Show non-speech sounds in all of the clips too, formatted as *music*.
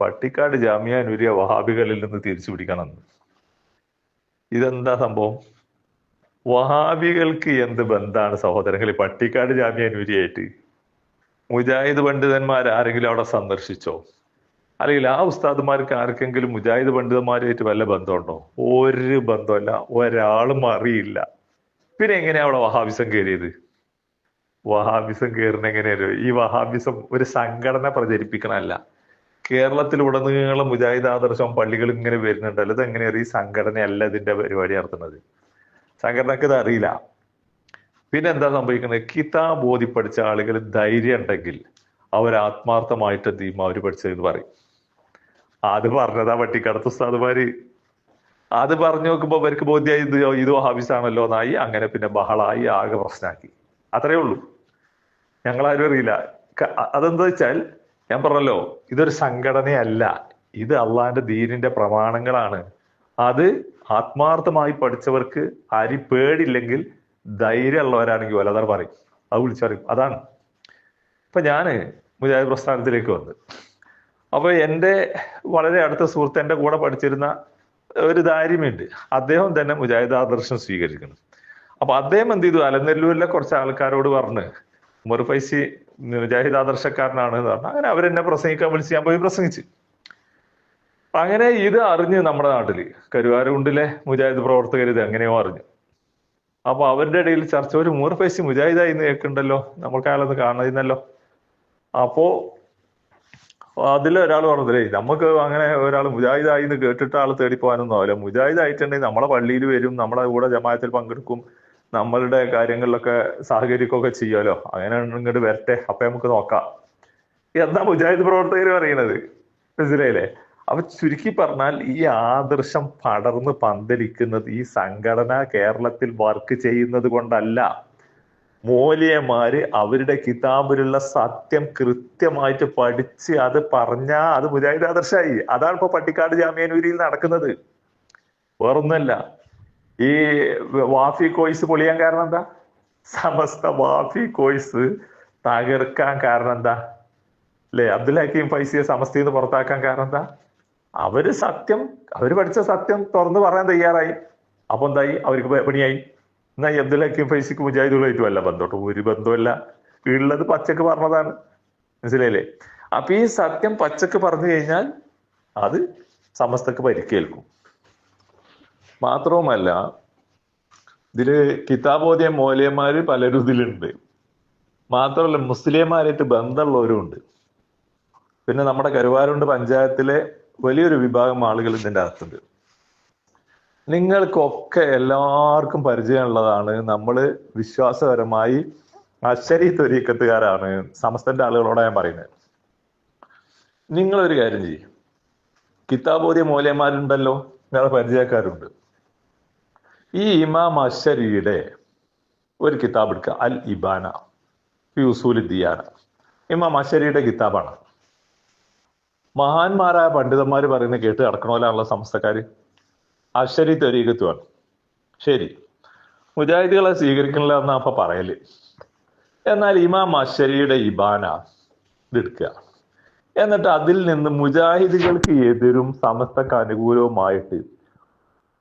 പട്ടിക്കാട് ജാമ്യ നൂരിയ വഹാബികളിൽ നിന്ന് തിരിച്ചു പിടിക്കണം എന്ന്. ഇതെന്താ സംഭവം? വഹാബികൾക്ക് എന്ത് ബന്ധാണ് സഹോദരങ്ങളെ? പട്ടിക്കാട് ജാമ്യ നൂരിയായിട്ട് മുജാഹിദ് പണ്ഡിതന്മാർ ആരെങ്കിലും അവിടെ സന്ദർശിച്ചോ? അല്ലെങ്കിൽ ആ ഉസ്താദുമാർക്ക് ആർക്കെങ്കിലും മുജാഹിദ് പണ്ഡിതന്മാരുമായിട്ട് വല്ല ബന്ധമുണ്ടോ? ഒരു ബന്ധമല്ല ഒരാളും അറിയില്ല. പിന്നെ എങ്ങനെയാ അവിടെ വഹാബിസം കയറിയത്? വഹാബിസം കയറുന്ന എങ്ങനെയല്ലോ? ഈ വഹാബിസം ഒരു സംഘടന പ്രചരിപ്പിക്കണമല്ല കേരളത്തിൽ ഉടനീളം മുജാഹിദ് ആദർശം പള്ളികൾ ഇങ്ങനെ വരുന്നുണ്ടല്ലോ ഇത് എങ്ങനെയാണ് ഈ സംഘടനയല്ല ഇതിന്റെ പരിപാടി നടത്തുന്നത്? സംഘടനക്ക് ഇത് അറിയില്ല. പിന്നെ എന്താ സംഭവിക്കുന്നത്? കിതാബ് ഓതി പഠിച്ച ആളുകൾ ധൈര്യം ഉണ്ടെങ്കിൽ അവർ ആത്മാർത്ഥമായിട്ട് എന്ത് ചെയ്യും? അവർ പഠിച്ചതെന്ന് പറയും. അത് പറഞ്ഞതാ പട്ടിക്കടത്ത് ഉസ്താദ്മാര്. അത് പറഞ്ഞു നോക്കുമ്പോ അവർക്ക് ബോധ്യമായി ഇത് ഇത് ഹാബിസാണല്ലോ എന്നായി. അങ്ങനെ പിന്നെ ബഹളായി ആകെ പ്രശ്നമാക്കി. അത്രേ ഉള്ളൂ. ഞങ്ങളാരും അറിയില്ല. അതെന്താ വെച്ചാൽ ഞാൻ പറഞ്ഞല്ലോ. ഇതൊരു സംഘടനയല്ല. ഇത് അള്ളാഹിന്റെ ദീനിന്റെ പ്രമാണങ്ങളാണ്. അത് ആത്മാർത്ഥമായി പഠിച്ചവർക്ക് അരി പേടില്ലെങ്കിൽ ധൈര്യമുള്ളവരാണെങ്കിൽ വലതാർ പറയും. അത് വിളിച്ചറിയും അതാണ്. ഇപ്പൊ ഞാൻ മുജാഹിദ് പ്രസ്ഥാനത്തിലേക്ക് വന്ന്. അപ്പൊ എന്റെ വളരെ അടുത്ത സുഹൃത്ത് എന്റെ കൂടെ പഠിച്ചിരുന്ന ഒരു ദാരിമ്യുണ്ട്. അദ്ദേഹം തന്നെ മുജാഹിദ് ആദർശം സ്വീകരിക്കുന്നു. അപ്പൊ അദ്ദേഹം എന്ത് ചെയ്തു? അലനെല്ലൂരിലെ കുറച്ച് ആൾക്കാരോട് പറഞ്ഞ് ഉമർ ഫൈസി മുജാഹിദ് ആദർശക്കാരനാണ് എന്ന് പറഞ്ഞു അങ്ങനെ അവരെന്നെ പ്രസംഗിക്കാൻ വിളിച്ച് ഞാൻ പോയി പ്രസംഗിച്ചു. അങ്ങനെ ഇത് അറിഞ്ഞ് നമ്മുടെ നാട്ടിൽ കരുവാരുണ്ടിലെ മുജാഹിദ് പ്രവർത്തകർ ഇത് എങ്ങനെയോ അറിഞ്ഞു. അപ്പൊ അവരുടെ ഇടയിൽ ചർച്ച ഒരു മൂറ് പൈസ മുജാഹിദായി എന്ന് കേൾക്കുന്നുണ്ടല്ലോ നമുക്ക് അയാളൊന്ന് കാണുന്നല്ലോ അപ്പോ അതിൽ ഒരാൾ പറഞ്ഞതേ നമുക്ക് അങ്ങനെ ഒരാൾ മുജാഹിദായി എന്ന് കേട്ടിട്ട് ആൾ തേടി പോകാനൊന്നും ആവില്ല. മുജാഹിദായിട്ടുണ്ടെങ്കിൽ നമ്മളെ പള്ളിയിൽ വരും നമ്മളെ കൂടെ ജമാഅത്തിൽ പങ്കെടുക്കും നമ്മളുടെ കാര്യങ്ങളിലൊക്കെ സഹകരിക്കുകയൊക്കെ ചെയ്യുമല്ലോ. അങ്ങനെ ഇങ്ങോട്ട് വരട്ടെ. അപ്പൊ നമുക്ക് നോക്കാം. എന്താ മുജാഹിദ് പ്രവർത്തകർ പറയുന്നത്? മനസ്സിലായില്ലേ? അപ്പൊ ചുരുക്കി പറഞ്ഞാൽ ഈ ആദർശം പടർന്ന് പന്തലിക്കുന്നത് ഈ സംഘടന കേരളത്തിൽ വർക്ക് ചെയ്യുന്നത് കൊണ്ടല്ല. മൂല്യമാര് അവരുടെ കിതാബിലുള്ള സത്യം കൃത്യമായിട്ട് പഠിച്ച് അത് പറഞ്ഞാ അത് മുജാഹിദ് ആദർശായി. അതാണ് ഇപ്പൊ പട്ടിക്കാട് ജാമ്യാനൂരിയിൽ നടക്കുന്നത്. വേറൊന്നുമല്ല. ഈ വാഫി കോയ്സ് പൊളിയാൻ കാരണം എന്താ? സമസ്ത വാഫി കോയ്സ് തകർക്കാൻ കാരണം എന്താ? അല്ലെ അബ്ദുൽ ഹക്കീം ഫൈസിയെ സമസ്തയിൽ നിന്ന് പുറത്താക്കാൻ കാരണം എന്താ? അവർ സത്യം അവർ പഠിച്ച സത്യം തുറന്നു പറയാൻ തയ്യാറായി. അപ്പൊ എന്തായി? അവർക്ക് പണിയായി. എന്നാ അബ്ദുൽ ഹക്കീം ഫൈസിക്ക് മുജാഹിദുള്ളായിട്ട് വല്ല ബന്ധോട്ടോ ഒരു ബന്ധമല്ല ഉള്ളത് പച്ചക്ക് പറഞ്ഞതാണ്. മനസ്സിലായില്ലേ? അപ്പൊ ഈ സത്യം പച്ചക്ക് പറഞ്ഞു കഴിഞ്ഞാൽ അത് സമസ്തക്ക് പരിക്കേൽക്കും. മാത്രവുമല്ല ഇതിൽ കിതാബോധ്യ മോലിയന്മാർ പലരും ഇതിലുണ്ട്. മാത്രമല്ല മുസ്ലിംമാരായിട്ട് ബന്ധമുള്ളവരും ഉണ്ട് പിന്നെ നമ്മുടെ കരുവാരുണ്ട് പഞ്ചായത്തിലെ വലിയൊരു വിഭാഗം ആളുകൾ ഇതിന്റെ അകത്തുണ്ട്. നിങ്ങൾക്കൊക്കെ എല്ലാവർക്കും പരിചയമുള്ളതാണ് നമ്മൾ വിശ്വാസപരമായി അശ്വരി തൊരീക്കത്തുകാരാണ് സമസ്തന്റെ ആളുകളോടാ ഞാൻ പറയുന്നത്. നിങ്ങളൊരു കാര്യം ചെയ്യും. കിതാബോധ്യ മൂലയന്മാരുണ്ടല്ലോ നിങ്ങളുടെ പരിചയക്കാരുണ്ട്. ഈ ഇമാം അശ്ശരിയുടെ ഒരു കിതാബ് എടുക്കുക. അൽ ഇബാന ഉസൂൽ ദിയാന. ഇമാം അശ്ശരിയുടെ കിതാബാണ്. മഹാന്മാരായ പണ്ഡിതന്മാർ പറയുന്ന കേട്ട് നടക്കണമല്ലാണല്ലോ സംസ്ഥക്കാർ അശ്ശരി തെരീകത്വമാണ് ശരി. മുജാഹിദികളെ സ്വീകരിക്കണില്ല എന്നാ അപ്പൊ പറയൽ. എന്നാൽ ഇമാം അശ്ശരിയുടെ ഇബാന ഇതെടുക്കുക. എന്നിട്ട് അതിൽ നിന്ന് മുജാഹിദുകൾക്ക് എതിരും സമസ്തക്ക് അനുകൂലവുമായിട്ട്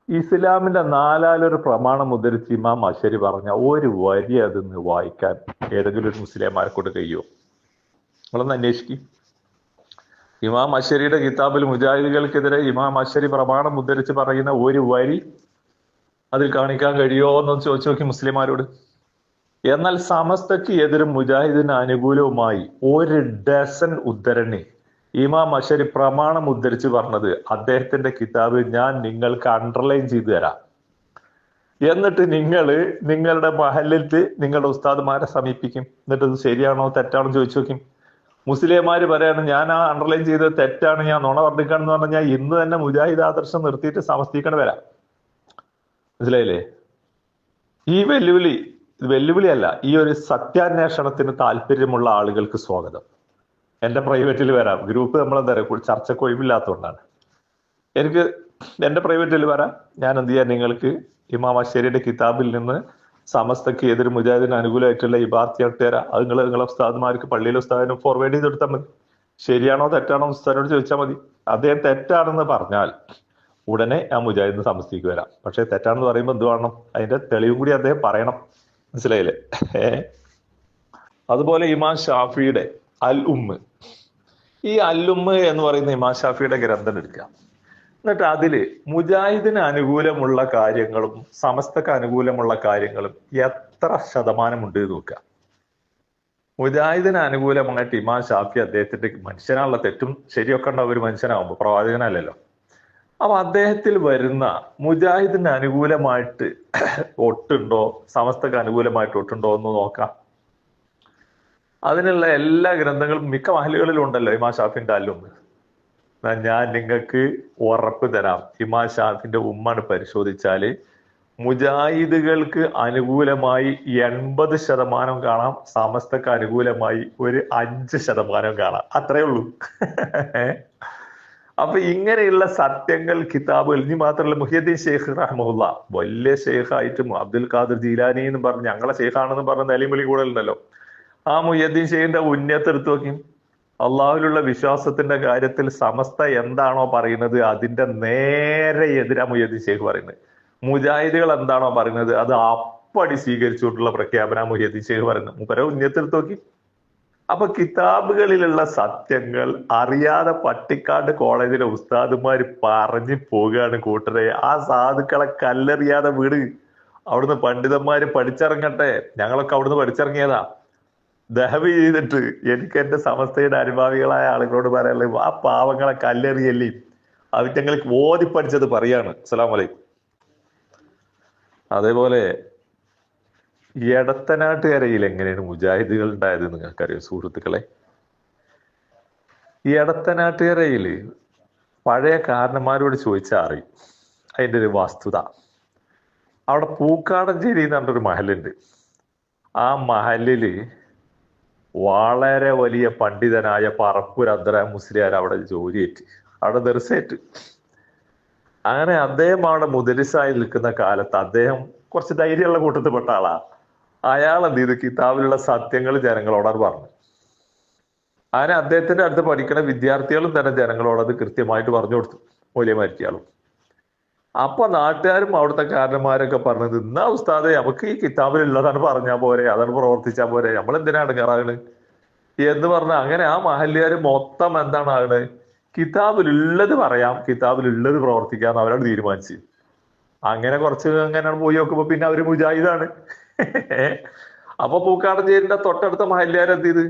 ഇസ്ലാമിന്റെ നാലാലൊരു പ്രമാണം ഉദ്ധരിച്ച് ഇമാം അശരി പറഞ്ഞ ഒരു വരി അതിന്ന് വായിക്കാൻ ഏതെങ്കിലും ഒരു മുസ്ലിംമാരെ കൊണ്ട് കഴിയുമോ? നിങ്ങളൊന്ന് അന്വേഷിക്കും. ഇമാം അശരിയുടെ കിതാബിൽ മുജാഹിദികൾക്കെതിരെ ഇമാം അശരി പ്രമാണം ഉദ്ധരിച്ച് പറയുന്ന ഒരു വരി അതിൽ കാണിക്കാൻ കഴിയുമോ എന്ന് ചോദിച്ചു നോക്കി മുസ്ലിംമാരോട്. എന്നാൽ സമസ്തയ്ക്ക് എതിരും മുജാഹിദിന് അനുകൂലവുമായി ഒരു ഡസൻ ഉദ്ധരണി ഇമാം അഷരി പ്രമാണം ഉദ്ധരിച്ച് പറഞ്ഞത് അദ്ദേഹത്തിന്റെ കിതാബ് ഞാൻ നിങ്ങൾക്ക് അണ്ടർലൈൻ ചെയ്തു തരാം. എന്നിട്ട് നിങ്ങൾ നിങ്ങളുടെ മഹലിൽ നിങ്ങളുടെ ഉസ്താദ്മാരെ സമീപിക്കും. എന്നിട്ട് ഇത് ശരിയാണോ തെറ്റാണോ ചോദിച്ചു നോക്കും. മുസ്ലിംമാർ പറയാണ് ഞാൻ ആ അണ്ടർലൈൻ ചെയ്തത് തെറ്റാണ് ഞാൻ നുണ വർദ്ധിക്കാണെന്ന് പറഞ്ഞാൽ ഇന്ന് തന്നെ മുജാഹിദ് ആദർശം നിർത്തിയിട്ട് സമസ്തീക്കണ വരാം. മനസ്സിലായില്ലേ? ഈ വെല്ലുവിളി വെല്ലുവിളിയല്ല ഈ ഒരു സത്യാന്വേഷണത്തിന് താല്പര്യമുള്ള ആളുകൾക്ക് സ്വാഗതം. എന്റെ പ്രൈവറ്റിൽ വരാം. ഗ്രൂപ്പ് നമ്മൾ എന്താ പറയുക ചർച്ചയ്ക്ക് ഒഴിവില്ലാത്തതുകൊണ്ടാണ് എനിക്ക് എന്റെ പ്രൈവറ്റിൽ വരാം. ഞാൻ എന്ത് ചെയ്യാൻ നിങ്ങൾക്ക് ഇമാം കിതാബിൽ നിന്ന് സമസ്തക്ക് ഏതൊരു മുജാഹിദിന് അനുകൂലമായിട്ടുള്ള ഇബാർത്തി തരാം. അത് നിങ്ങൾ നിങ്ങളെ ഉസ്താദ്മാർക്ക് പള്ളിയിലെ ഉസ്താദിനും ഫോർവേഡ് ചെയ്ത് കൊടുത്താൽ മതി. ശരിയാണോ? തെറ്റാണോ? ഉസ്താദിനോട് ചോദിച്ചാൽ മതി. അദ്ദേഹം തെറ്റാണെന്ന് പറഞ്ഞാൽ ഉടനെ ആ മുജാഹിദിന് സമസ്തയ്ക്ക് വരാം. പക്ഷേ തെറ്റാണെന്ന് പറയുമ്പോൾ എന്ത് വേണം? അതിന്റെ തെളിവും കൂടി അദ്ദേഹം പറയണം. മനസ്സിലായില്ലേ? അതുപോലെ ഇമാം ഷാഫിയുടെ അൽ ഉമ്മ് ഈ അൽ ഉമ്മ എന്ന് പറയുന്ന ഇമാം ഷാഫിയുടെ ഗ്രന്ഥം എടുക്കുക. എന്നിട്ട് അതിൽ മുജാഹിദിന് അനുകൂലമുള്ള കാര്യങ്ങളും സമസ്തക്ക് അനുകൂലമുള്ള കാര്യങ്ങളും എത്ര ശതമാനമുണ്ട് എന്ന് നോക്കുക. മുജാഹിദിന് അനുകൂലമായിട്ട് ഇമാം ഷാഫി അദ്ദേഹത്തിന്റെ മനുഷ്യനാണുള്ള തെറ്റും ശരിയൊക്കെ ഉണ്ടാവും ഒരു മനുഷ്യനാവുമ്പോൾ പ്രവാചകനല്ലല്ലോ. അപ്പൊ അദ്ദേഹത്തിൽ വരുന്ന മുജാഹിദിന് അനുകൂലമായിട്ട് ഒട്ടുണ്ടോ സമസ്തക്ക് അനുകൂലമായിട്ട് ഒട്ടുണ്ടോ എന്ന് നോക്കാം. അതിനുള്ള എല്ലാ ഗ്രന്ഥങ്ങളും മിക്ക മഹലുകളിലും ഉണ്ടല്ലോ ഇമാ ഷാഫിന്റെ എന്നാ ഞാൻ നിങ്ങൾക്ക് ഉറപ്പ് തരാം. ഇമാ ഷാഫിന്റെ ഉമ്മാണ് പരിശോധിച്ചാൽ മുജാഹിദുകൾക്ക് അനുകൂലമായി എൺപത് ശതമാനം കാണാം സമസ്തക്ക് അനുകൂലമായി ഒരു അഞ്ച് ശതമാനം കാണാം. അത്രേ ഉള്ളൂ. *laughs* അപ്പൊ ഇങ്ങനെയുള്ള സത്യങ്ങൾ കിതാബുകൾ ഇനി മാത്രമല്ല മുഹിയദ്ദീൻ ഷെയ്ഖ് റഹ്മുല്ല വലിയ ഷെയ്ഖായിട്ടും അബ്ദുൽ ഖാദിർ ജീലാനി എന്ന് പറഞ്ഞ് ഞങ്ങളെ ഷെയ്ഖാണെന്ന് പറഞ്ഞ നിലവിളി കൂടെ ഉണ്ടല്ലോ ആ മുയ്യദ്ദീൻ ഷെയ്ഖിന്റെ ഉന്നത്ത് എടുത്തു നോക്കി. അള്ളാഹുലുള്ള വിശ്വാസത്തിന്റെ കാര്യത്തിൽ സമസ്ത എന്താണോ പറയുന്നത് അതിന്റെ നേരെ എതിരാ മുയ്യദ്ദീൻ ഷെയ്ഖ് പറയുന്നത്. മുജാഹിദുകൾ എന്താണോ പറയുന്നത് അത് അപ്പടി സ്വീകരിച്ചുകൊണ്ടുള്ള പ്രഖ്യാപന മുഹ്യദ്ദീൻ ഷെയ്ഖ് പറയുന്നത്. മുപ്പര ഉന്നത്ത് എടുത്തു നോക്കി. അപ്പൊ കിതാബുകളിലുള്ള സത്യങ്ങൾ അറിയാതെ പട്ടിക്കാട് കോളേജിലെ ഉസ്താദുമാർ പറഞ്ഞു പോവുകയാണ് കൂട്ടരെ. ആ സാധുക്കളെ കല്ലെറിയാതെ വീട്. അവിടുന്ന് പണ്ഡിതന്മാര് പഠിച്ചിറങ്ങട്ടെ. ഞങ്ങളൊക്കെ അവിടുന്ന് പഠിച്ചിറങ്ങിയതാ. ദഹവ് ചെയ്തിട്ട് എനിക്ക് എന്റെ സമസ്തയുടെ അനുഭാവികളായ ആളുകളോട് പറയാനുള്ളത് ആ പാവങ്ങളെ കല്ലെറിയല്ലേ? ഞങ്ങൾ ഓതി പഠിച്ചത് പറയാണ്. അസ്സലാമു അലൈക്കും. അതേപോലെ എടത്തനാട്ടുകരയിൽ എങ്ങനെയാണ് മുജാഹിദുകൾ ഉണ്ടായത് നിങ്ങൾക്കറിയാം സുഹൃത്തുക്കളെ? ഈ എടത്തനാട്ടുകരയിൽ പഴയ കാരണന്മാരോട് ചോദിച്ചാൽ അറിയും അതിന്റെ ഒരു വസ്തുത. അവിടെ പൂക്കാടഞ്ചേരി എന്ന് പറഞ്ഞൊരു മഹലുണ്ട്. ആ മഹലിൽ വളരെ വലിയ പണ്ഡിതനായ പറപ്പൂർ അബ്ദുറ മുസ്ലിയാർ അവിടെ ജോലിയേറ്റ് അവിടെ ദർശേറ്റ് അങ്ങനെ അദ്ദേഹം അവിടെ മുദരിസായി നിൽക്കുന്ന കാലത്ത് അദ്ദേഹം കുറച്ച് ധൈര്യമുള്ള കൂട്ടത്തിൽ പെട്ട ആളാ. അയാൾ എന്ത് ചെയ്തു? കിതാബിലുള്ള സത്യങ്ങൾ ജനങ്ങളോട് പറഞ്ഞു. അങ്ങനെ അദ്ദേഹത്തിന്റെ അടുത്ത് പഠിക്കുന്ന വിദ്യാർത്ഥികളും തന്നെ ജനങ്ങളോട് അത് കൃത്യമായിട്ട് പറഞ്ഞു കൊടുത്തു. മൂല്യമാറ്റിയാളും അപ്പൊ നാട്ടുകാരും അവിടുത്തെ കാരണന്മാരൊക്കെ പറഞ്ഞത് ഇന്ന ഉസ്താദെ നമുക്ക് ഈ കിതാബിലുള്ളതാണ് പറഞ്ഞാൽ പോരെ അതാണ് പ്രവർത്തിച്ചാൽ പോരെ നമ്മൾ എന്തിനാണ് കയറാണ് എന്ന് പറഞ്ഞ അങ്ങനെ ആ മഹല്യാർ മൊത്തം എന്താണ് ആകണ് കിതാബിലുള്ളത് പറയാം കിതാബിലുള്ളത് പ്രവർത്തിക്കാന്ന് അവരോട് തീരുമാനിച്ചു. അങ്ങനെ കുറച്ച് അങ്ങനെ പോയി നോക്കുമ്പോ പിന്നെ അവർ മുജാഹിദാണ്. അപ്പൊ പൂക്കാടഞ്ചേരിന്റെ തൊട്ടടുത്ത മഹല്യാർ എന്ത് ചെയ്ത്?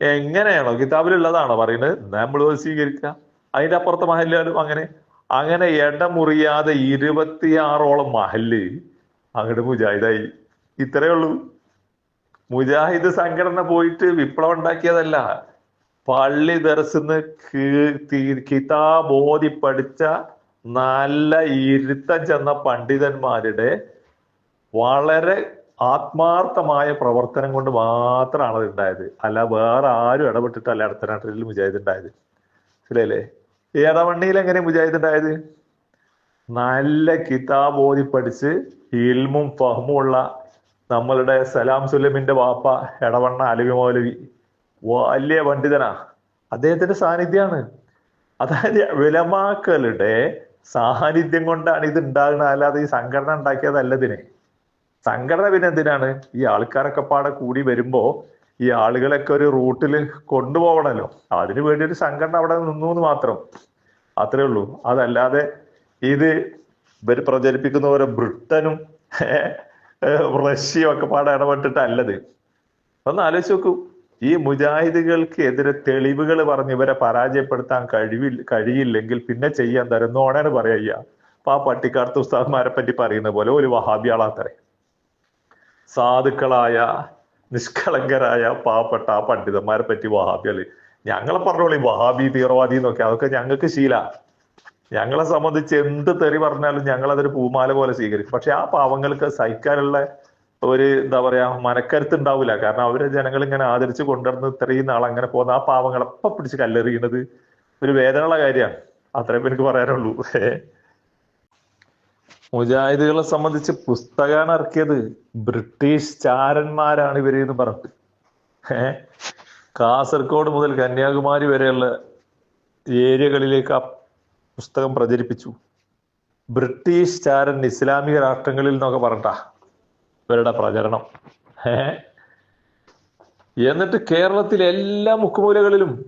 എങ്ങനെയാണോ കിതാബിലുള്ളതാണോ പറയുന്നത് നമ്മൾ സ്വീകരിക്കുക അതിന്റെ അപ്പുറത്തെ മഹല്യാരും അങ്ങനെ. അങ്ങനെ ഇടമുറിയാതെ ഇരുപത്തിയാറോളം മഹൽ അങ്ങോട്ട് മുജാഹിദായി. ഇത്രയേ ഉള്ളൂ. മുജാഹിദ് സംഘടന പോയിട്ട് വിപ്ലവം ഉണ്ടാക്കിയതല്ല. പള്ളി ദർശന്ന് കിതാബ് ഓതി പഠിച്ച നല്ല ഇരുത്തം ചെന്ന പണ്ഡിതന്മാരുടെ വളരെ ആത്മാർത്ഥമായ പ്രവർത്തനം കൊണ്ട് മാത്രമാണ് അത് ഉണ്ടായത്. അല്ല വേറെ ആരും ഇടപെട്ടിട്ടല്ല അടുത്ത നാട്ടിൽ മുജാഹിദ് ഉണ്ടായത്. ശരിയല്ലേ ഏടവണ്ണിയിൽ എങ്ങനെ മുജാഹിദ് ഉണ്ടായത്? നല്ല കിതാബ് ഓതി പഠിച്ച് ഇൽമും ഫഹമും ഉള്ള നമ്മളുടെ സലാം സുലമിന്റെ വാപ്പ എടവണ്ണ അലവി മൗലവി. വലിയ പണ്ഡിതനാ. അദ്ദേഹത്തിന്റെ സാന്നിധ്യമാണ് അതായത് വിലമാക്കളുടെ സാന്നിധ്യം കൊണ്ടാണ് ഇത് ഉണ്ടാകുന്നത്. അല്ലാതെ ഈ സംഘടന ഉണ്ടാക്കിയതല്ല ഇതിനെ. സംഘടന പിന്നെ എന്തിനാണ്? ഈ ആൾക്കാരൊക്കെ പാടെ കൂടി വരുമ്പോ ഈ ആളുകളൊക്കെ ഒരു റൂട്ടിൽ കൊണ്ടുപോകണമല്ലോ അതിനു വേണ്ടി ഒരു സംഘടന അവിടെ നിന്നു എന്ന് മാത്രം. അത്രേ ഉള്ളൂ. അതല്ലാതെ ഇത് ഇവർ പ്രചരിപ്പിക്കുന്ന ഓരോ ബ്രിട്ടനും റഷ്യയും ഒക്കെ പാടെ ഇടപെട്ടിട്ടല്ലത്. ഒന്ന് ആലോചിച്ച് നോക്കൂ. ഈ മുജാഹിദുകൾക്ക് എതിരെ തെളിവുകൾ പറഞ്ഞ് ഇവരെ പരാജയപ്പെടുത്താൻ കഴിവില്ല കഴിയില്ലെങ്കിൽ പിന്നെ ചെയ്യാൻ തരുന്നോണേന്ന് പറയുക അപ്പൊ ആ പട്ടിക്കാർത്ത് ഉസ്താദ്മാരെ പറ്റി പറയുന്ന പോലെ ഒരു വഹാബിയാളാത്തറേ സാധുക്കളായ നിഷ്കളങ്കരായ പാവപ്പെട്ട ആ പണ്ഡിതന്മാരെ പറ്റി വഹാബി അല്ലെ ഞങ്ങളെ പറഞ്ഞോളി വഹാബി തീവ്രവാദി എന്നൊക്കെ. അതൊക്കെ ഞങ്ങൾക്ക് ശീല. ഞങ്ങളെ സംബന്ധിച്ച് എന്ത് തെറി പറഞ്ഞാലും ഞങ്ങൾ അതൊരു പൂമാല പോലെ സ്വീകരിക്കും. പക്ഷെ ആ പാവങ്ങൾക്ക് സഹിക്കാനുള്ള ഒരു എന്താ പറയാ മനക്കരുത്ത് ഉണ്ടാവില്ല കാരണം അവരെ ജനങ്ങൾ ഇങ്ങനെ ആദരിച്ച് കൊണ്ടുവന്ന് ഇത്രയും നാൾ അങ്ങനെ പോകുന്ന ആ പാവങ്ങളെ പിടിച്ച് കല്ലെറിയുന്നത് ഒരു വേദനയുള്ള കാര്യമാണ്. അത്രയും എനിക്ക് പറയാനുള്ളൂ. മുജാഹിദുകളെ സംബന്ധിച്ച് പുസ്തകമാണ് ഇറക്കിയത്. ബ്രിട്ടീഷ് ചാരന്മാരാണ് ഇവർ എന്ന് പറഞ്ഞിട്ട്. ഏഹ് കാസർഗോഡ് മുതൽ കന്യാകുമാരി വരെയുള്ള ഏരിയകളിലേക്ക് ആ പുസ്തകം പ്രചരിപ്പിച്ചു. ബ്രിട്ടീഷ് ചാരൻ ഇസ്ലാമിക രാഷ്ട്രങ്ങളിൽ നിന്നൊക്കെ പറഞ്ഞ ഇവരുടെ പ്രചരണം. ഏ? എന്നിട്ട് കേരളത്തിലെ എല്ലാ മുക്കുമൂലകളിലും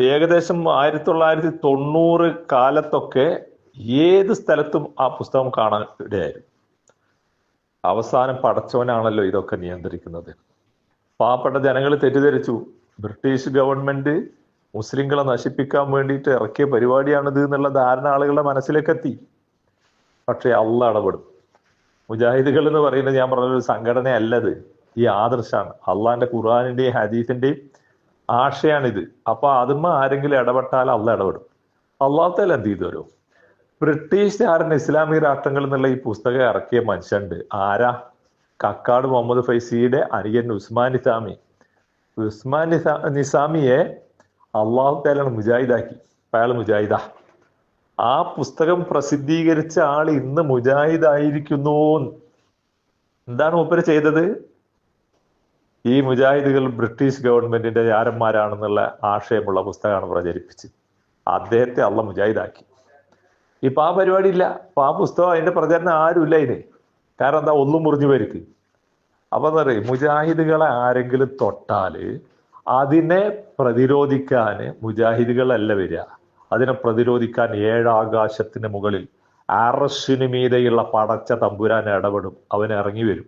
ഏകദേശം ആയിരത്തി തൊള്ളായിരത്തി തൊണ്ണൂറ് കാലത്തൊക്കെ ഏത് സ്ഥലത്തും ആ പുസ്തകം കാണാൻ ഇടയായിരുന്നു. അവസാനം പടച്ചവനാണല്ലോ ഇതൊക്കെ നിയന്ത്രിക്കുന്നത്. പാവപ്പെട്ട ജനങ്ങൾ തെറ്റിദ്ധരിച്ചു. ബ്രിട്ടീഷ് ഗവൺമെന്റ് മുസ്ലിങ്ങളെ നശിപ്പിക്കാൻ വേണ്ടിയിട്ട് ഇറക്കിയ പരിപാടിയാണിത് എന്നുള്ള ധാരണ ആളുകളുടെ മനസ്സിലേക്ക് എത്തി പക്ഷേ അള്ള ഇടപെടും. മുജാഹിദുകൾ എന്ന് പറയുന്നത് ഞാൻ പറഞ്ഞ ഒരു സംഘടന സംഘടനയല്ലത്. ഈ ആദർശാണ്. അള്ളാന്റെ ഖുർആാനിന്റെയും ഹദീസിന്റെയും ആശയാണിത്. അപ്പൊ അതുമ്മ ആരെങ്കിലും ഇടപെട്ടാൽ അള്ള ഇടപെടും. അള്ളാഹത്താൽ എന്ത് ചെയ്തു വരും ബ്രിട്ടീഷുകാരൻ ഇസ്ലാമിക രാഷ്ട്രങ്ങൾ എന്നുള്ള ഈ പുസ്തകം ഇറക്കിയ മനുഷ്യണ്ട് ആരാ? കക്കാട് മുഹമ്മദ് ഫൈസിയുടെ അനിയൻ ഉസ്മാൻ നിസാമി. ഉസ്മാൻ നിസാ നിസാമിയെ അള്ളാഹു താലാണ് മുജാഹിദാക്കി. അയാൾ മുജാഹിദ. ആ പുസ്തകം പ്രസിദ്ധീകരിച്ച ആൾ ഇന്ന് മുജാഹിദായിരിക്കുന്നു എന്താണ് മൂപ്പര് ചെയ്തത്? ഈ മുജാഹിദുകൾ ബ്രിട്ടീഷ് ഗവൺമെന്റിന്റെ ചാരന്മാരാണെന്നുള്ള ആശയമുള്ള പുസ്തകമാണ് പ്രചരിപ്പിച്ചത്. അദ്ദേഹത്തെ അള്ള മുജാഹിദാക്കി. ഇപ്പൊ ആ പരിപാടി ഇല്ല. അപ്പൊ ആ പുസ്തകം അതിന്റെ പ്രചരണം ഇല്ല ഇതിന് കാരണം എന്താ? ഒന്നും മുറിഞ്ഞു പേർക്ക് അപ്പൊ എന്താ പറയുക? മുജാഹിദുകളെ ആരെങ്കിലും തൊട്ടാൽ അതിനെ പ്രതിരോധിക്കാൻ മുജാഹിദുകളല്ല വരിക. അതിനെ പ്രതിരോധിക്കാൻ ഏഴാകാശത്തിന് മുകളിൽ അറഷിന് മീതെയുള്ള പടച്ച തമ്പുരാൻ ഇടപെടും. അവൻ ഇറങ്ങി വരും.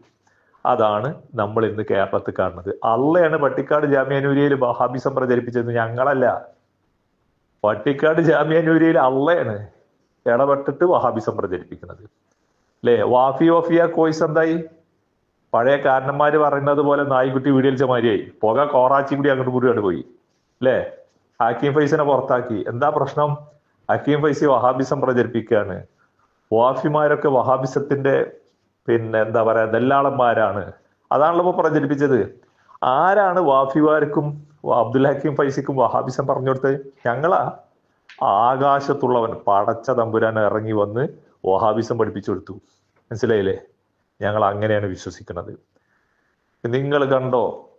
അതാണ് നമ്മൾ ഇന്ന് കേരളത്തിൽ കാണുന്നത്. അള്ളയാണ് പട്ടിക്കാട് ജാമ്യാനൂരിയയിൽ വഹാബിസം പ്രചരിപ്പിച്ചത് ഞങ്ങളല്ല. പട്ടിക്കാട് ജാമ്യാനൂരിയയിൽ അള്ളയാണ്. ഇടപെട്ടിട്ട് വഹാബിസം പ്രചരിപ്പിക്കുന്നത് അല്ലേ വാഫി വഫിയ കോയ്സ് എന്തായി? പഴയ കാരണന്മാർ പറയുന്നത് പോലെ നായ്ക്കുട്ടി വീടിയലിച്ച മാതിരിയായി പുക കോറാച്ചി കൂടി അങ്ങോട്ട് കൂടി പോയി. അല്ലേ ഹക്കീം ഫൈസിനെ പുറത്താക്കി. എന്താ പ്രശ്നം? ഹക്കീം ഫൈസി വഹാബിസം പ്രചരിപ്പിക്കുകയാണ് വാഫിമാരൊക്കെ വഹാബിസത്തിന്റെ പിന്നെ എന്താ പറയാ ദല്ലാളന്മാരാണ്. അതാണല്ലോ ഇപ്പൊ പ്രചരിപ്പിച്ചത്. ആരാണ് വാഫിമാർക്കും അബ്ദുൽ ഹക്കീം ഫൈസിക്കും വഹാബിസം പറഞ്ഞു കൊടുത്തത്? ഞങ്ങളാ. ആകാശത്തുള്ളവൻ പടച്ച തമ്പുരാൻ ഇറങ്ങി വന്ന് വഹാബിസം പഠിപ്പിച്ചു കൊടുത്തു. മനസ്സിലായില്ലേ? ഞങ്ങൾ അങ്ങനെയാണ് വിശ്വസിക്കുന്നത്. നിങ്ങൾ കണ്ടോ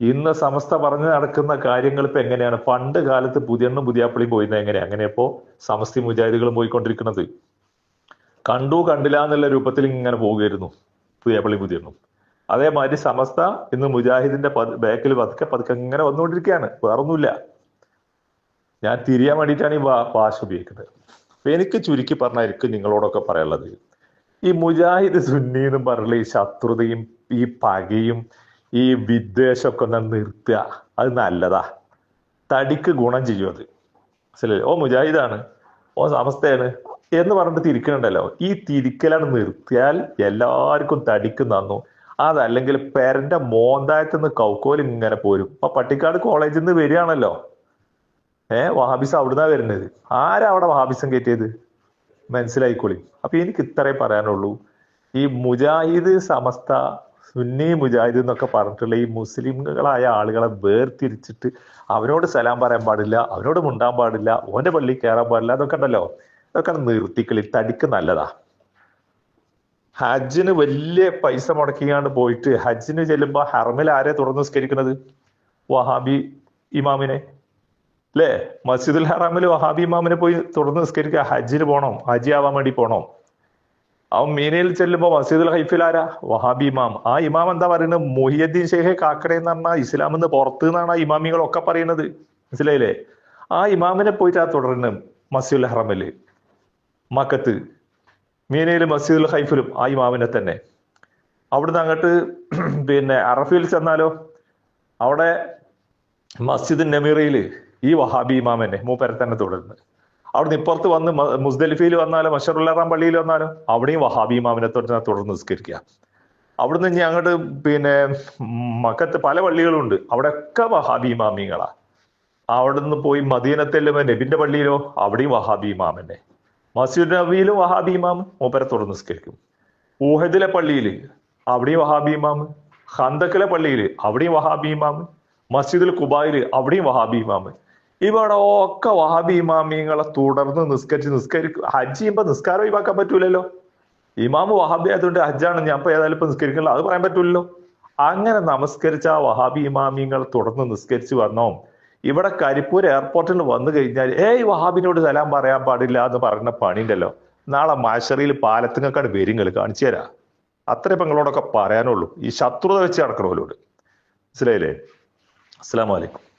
ഇന്ന് സമസ്ത പറഞ്ഞു നടക്കുന്ന കാര്യങ്ങൾ ഇപ്പൊ എങ്ങനെയാണ്? പണ്ട് കാലത്ത് പുതിയണ്ണും പുതിയാപ്പിളിയും പോയിരുന്നത് എങ്ങനെയാ അങ്ങനെയപ്പോ സമസ്തി മുജാഹിദികളും പോയിക്കൊണ്ടിരിക്കുന്നത്. കണ്ടു കണ്ടില്ല എന്നുള്ള രൂപത്തിൽ ഇങ്ങനെ പോവുകയായിരുന്നു പുതിയാപ്പിളി പുതിയണ്ണും. അതേമാതിരി സമസ്ത ഇന്ന് മുജാഹിദിന്റെ ബാക്കിൽ പതുക്കെ പതുക്കെ ഇങ്ങനെ വന്നുകൊണ്ടിരിക്കുകയാണ്. വേറൊന്നുമില്ല. ഞാൻ തിരിയാൻ വേണ്ടിയിട്ടാണ് ഈ ഭാഷ ഉപയോഗിക്കുന്നത്. അപ്പൊ എനിക്ക് ചുരുക്കി പറഞ്ഞായിരിക്കും നിങ്ങളോടൊക്കെ പറയാനുള്ളത് ഈ മുജാഹിദ് സുന്നി എന്ന് പറഞ്ഞ ഈ ശത്രുതയും ഈ പകയും ഈ വിദ്വേഷമൊക്കെ ഒന്ന് നിർത്തുക. അത് നല്ലതാ. തടിക്ക് ഗുണം ചെയ്യും അത്. മനസ്സിലല്ലേ ഓ മുജാഹിദാണ്. ഓ സമസ്തയാണ്. എന്ന് പറഞ്ഞിട്ട് തിരിക്കണുണ്ടല്ലോ. ഈ തിരിക്കലാണ് നിർത്തിയാൽ എല്ലാവർക്കും തടിക്ക് നന്നു അതല്ലെങ്കിൽ പേരന്റെ മോന്തായത്ത് കൗക്കോലിങ്ങനെ പോരും. ഇപ്പൊ പട്ടിക്കാട് കോളേജിൽ നിന്ന് വരികയാണല്ലോ. ഏഹ് വഹാബിസ് അവിടുന്നാ വരുന്നത്? ആരാ അവിടെ വഹാബിസം കയറ്റിയത്? മനസ്സിലായിക്കോളി. അപ്പൊ എനിക്ക് ഇത്രേ പറയാനുള്ളൂ. ഈ മുജാഹിദ് സമസ്ത സുന്നി മുജാഹിദ് എന്നൊക്കെ പറഞ്ഞിട്ടുള്ള ഈ മുസ്ലിങ്ങളായ ആളുകളെ വേർതിരിച്ചിട്ട് അവനോട് സലാം പറയാൻ പാടില്ല അവനോട് മുണ്ടാൻ പാടില്ല ഓന്റെ പള്ളി കയറാൻ പാടില്ല അതൊക്കെ ഉണ്ടല്ലോ. അതൊക്കെ നിർത്തിക്കളി തടിക്ക് നല്ലതാ. ഹജ്ജിന് വലിയ പൈസ മുടക്കിയാണ്ട് പോയിട്ട് ഹജ്ജിന് ചെല്ലുമ്പോ ഹർമിൽ ആരെ തുറന്ന് നിസ്കരിക്കുന്നത്? വഹാബി ഇമാമിനെ. അല്ലേ മസ്ജിദുൽ ഹറാമിൽ വഹാബി ഇമാമിനെ പോയി തുടർന്ന് നിസ്കരിക്കുക. ഹജ്ജിന് പോണോ. ഹജ്ജി ആവാൻ വേണ്ടി പോണോ. അവൻ മീനയിൽ ചെല്ലുമ്പോൾ മസ്ജിദുൽ ഹൈഫിൽ ആരാ? വഹാബി ഇമാം. ആ ഇമാം എന്താ പറയുന്നത്? മുഹിയദ്ദീൻ ഷെയ്ഖെ കാക്കടെ എന്ന് പറഞ്ഞാൽ ഇസ്ലാമിന്ന് പുറത്ത് നിന്നാണ് ആ ഇമാമികളൊക്കെ പറയുന്നത്. മനസ്സിലായില്ലേ? ആ ഇമാമിനെ പോയിട്ട് ആ തുടരുന്നത് മസ്ജിദുൽ ഹറമിൽ മക്കത്ത് മീനയിൽ മസ്ജിദുൽ ഹൈഫിലും ആ ഇമാമിനെ തന്നെ. അവിടുന്ന് അങ്ങോട്ട് പിന്നെ അറഫിൽ ചെന്നാലോ? അവിടെ മസ്ജിദ് നമീറയിൽ ഈ വഹാബി ഇമാമനെ മൂപ്പരെ തന്നെ തുടരുന്നത്. അവിടുന്ന് ഇപ്പുറത്ത് വന്ന് മുസ്ദലിഫയിൽ വന്നാലോ മഷറുല്ലാറാം പള്ളിയിൽ വന്നാലോ അവിടെയും വഹാബി ഇമാമിനെ തുടർന്ന് നിസ്കരിക്കുക. അവിടുന്ന് ഇനി അങ്ങോട്ട് പിന്നെ മക്കത്ത് പല പള്ളികളുണ്ട്. അവിടെയൊക്കെ വഹാബി ഇമാമിങ്ങളാ അവിടുന്ന് പോയി മദീനത്തെല്ലുമ്പോ നബിന്റെ പള്ളിയിലോ അവിടെയും വഹാബി ഇമാമന്നെ മസ്ജിദ് നബിയിലും വഹാബി ഇമാം മൂപ്പരെ തുടർന്ന് നിസ്കരിക്കും. ഊഹദിലെ പള്ളിയിൽ അവിടെയും വഹാബി ഇമാം ഹന്തക്കിലെ പള്ളിയിൽ അവിടെയും വഹാബി ഇമാം മസ്ജിദുൽ കുബായിൽ അവിടെയും വഹാബി ഇമാം. ഇവിടെ ഒക്കെ വഹാബി ഇമാമിങ്ങളെ തുടർന്ന് നിസ്കരിച്ച് നിസ്കരിക്കും ഹജ്ജ് ചെയ്യുമ്പോ നിസ്കാരം ഒഴിവാക്കാൻ പറ്റൂലല്ലോ. ഇമാമ് വഹാബി ആയതുകൊണ്ട് ഹജ്ജാണ്. ഞാൻ ഇപ്പൊ ഏതായാലും ഇപ്പൊ നിസ്കരിക്കണല്ലോ. അത് പറയാൻ പറ്റൂലല്ലോ. അങ്ങനെ നമസ്കരിച്ച ആ വഹാബി ഇമാമിങ്ങൾ തുടർന്ന് നിസ്കരിച്ച് വന്നോ ഇവിടെ കരിപ്പൂർ എയർപോർട്ടിൽ വന്നു കഴിഞ്ഞാൽ ഏയ് വഹാബിനോട് സലാം പറയാൻ പാടില്ല എന്ന് പറയുന്ന പണിയുണ്ടല്ലോ. നാളെ മാശറിയിൽ പാലത്തിനൊക്കെയാണ് വേരിങ്ങൾ കാണിച്ചു തരാം. അത്രേ ഇപ്പൊ നിങ്ങളോടൊക്കെ പറയാനുള്ളൂ. ഈ ശത്രുത വെച്ച് നടക്കണോലോട് മനസ്സിലായില്ലേ? അസ്സലാമു അലൈക്കും.